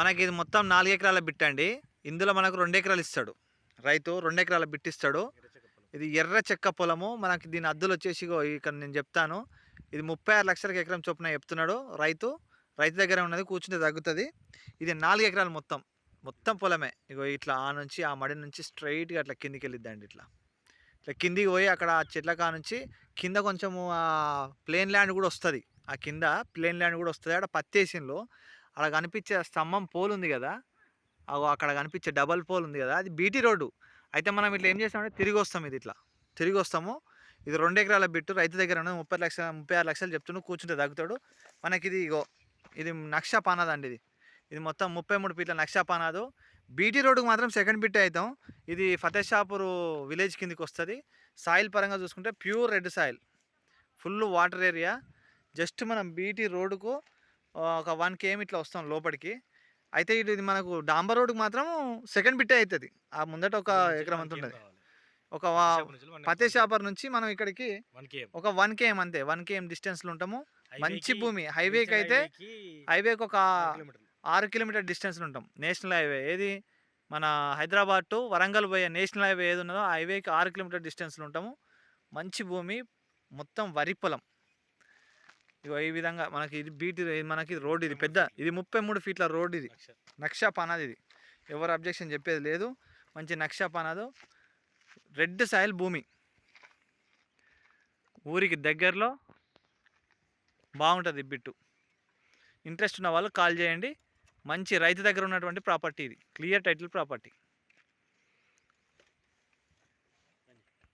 మనకి ఇది మొత్తం నాలుగు ఎకరాల బిట్ అండి. ఇందులో మనకు రెండు ఎకరాలు ఇస్తాడు. రైతు రెండు ఎకరాల బిట్ ఇస్తాడు. ఇది ఎర్ర చెక్క పొలము. మనకి దీని అద్దులు వచ్చేసి ఇగో ఇక్కడ నేను చెప్తాను. ఇది ముప్పై ఆరు లక్షలకు ఎకరం చొప్పున చెప్తున్నాడు రైతు. రైతు దగ్గర ఉన్నది కూర్చుంటే తగ్గుతుంది. ఇది నాలుగు ఎకరాలు మొత్తం. మొత్తం పొలమే. ఇగో ఇట్లా ఆ నుంచి ఆ మడి నుంచి స్ట్రైట్గా అట్లా కిందికి వెళ్ళిద్దండి ఇట్లా. ఇట్లా కిందికి పోయి అక్కడ ఆ చెట్ల కా నుంచి కింద కొంచెము ప్లేన్ ల్యాండ్ కూడా వస్తుంది. ఆ కింద ప్లేన్ ల్యాండ్ కూడా వస్తుంది. అక్కడ పత్తేసిన్లో అక్కడ కనిపించే స్తంభం పోల్ ఉంది కదా! అగో అక్కడ కనిపించే డబల్ పోల్ ఉంది కదా! అది బీటీ రోడ్డు. అయితే మనం ఇట్లా ఏం చేస్తామంటే తిరిగి వస్తాం ఇది ఇట్లా. తిరిగి వస్తాము. ఇది రెండు ఎకరాల బిట్టు. రైతు దగ్గర ఉన్నది ముప్పై లక్షల ముప్పై ఆరు లక్షలు చెప్తున్నాడు కూర్చుంటే తగ్గుతాడు. మనకి ఇది ఇగో ఇది నక్షా పానాది అండి ఇది. ఇది మొత్తం ముప్పై మూడు ఫీట్ల నక్షా పానాదు. బీటీ రోడ్డుకు మాత్రం సెకండ్ బిట్ అవుతాం ఇది ఫతేషాపూర్ విలేజ్ కిందికి వస్తుంది. సాయిల్ పరంగా చూసుకుంటే pure red soil. Full water area. Just మనం బీటీ రోడ్డుకు ఒక వన్ కేఎం ఇట్లా వస్తాం లోపలికి. అయితే ఇటు ఇది మనకు డాంబర్ రోడ్డుకు మాత్రం సెకండ్ బిట్టే అవుతుంది ఆ ముందట ఒక ఎకరం అంత ఉంటుంది ఒక ఫతేషాపర్ నుంచి మనం ఇక్కడికి ఒక వన్ కేఎం అంతే వన్ కేఎం డిస్టెన్స్లో ఉంటాము. మంచి భూమి హైవేకి అయితే హైవేకి ఒక ఆరు కిలోమీటర్ డిస్టెన్స్లో ఉంటాం. నేషనల్ హైవే ఏది? మన హైదరాబాద్ టు వరంగల్ పోయే నేషనల్ హైవే ఏది ఉన్నదో హైవేకి ఆరు కిలోమీటర్ డిస్టెన్స్లో ఉంటాము. మంచి భూమి మొత్తం వరి పొలం. ఇగో ఈ విధంగా మనకి ఇది బీటీ మనకి రోడ్ ఇది పెద్ద ఇది ముప్పై మూడు ఫీట్ల రోడ్ ఇది. నక్షా. పానాది ఇది. ఎవరు అబ్జెక్షన్ చెప్పేది లేదు. మంచి నక్షా పానాదు రెడ్ సాయిల్ భూమి. ఊరికి దగ్గరలో బాగుంటుంది బిట్టు. ఇంట్రెస్ట్ ఉన్న వాళ్ళు కాల్ చేయండి. మంచి రైతు దగ్గర ఉన్నటువంటి ప్రాపర్టీ ఇది. Clear title property.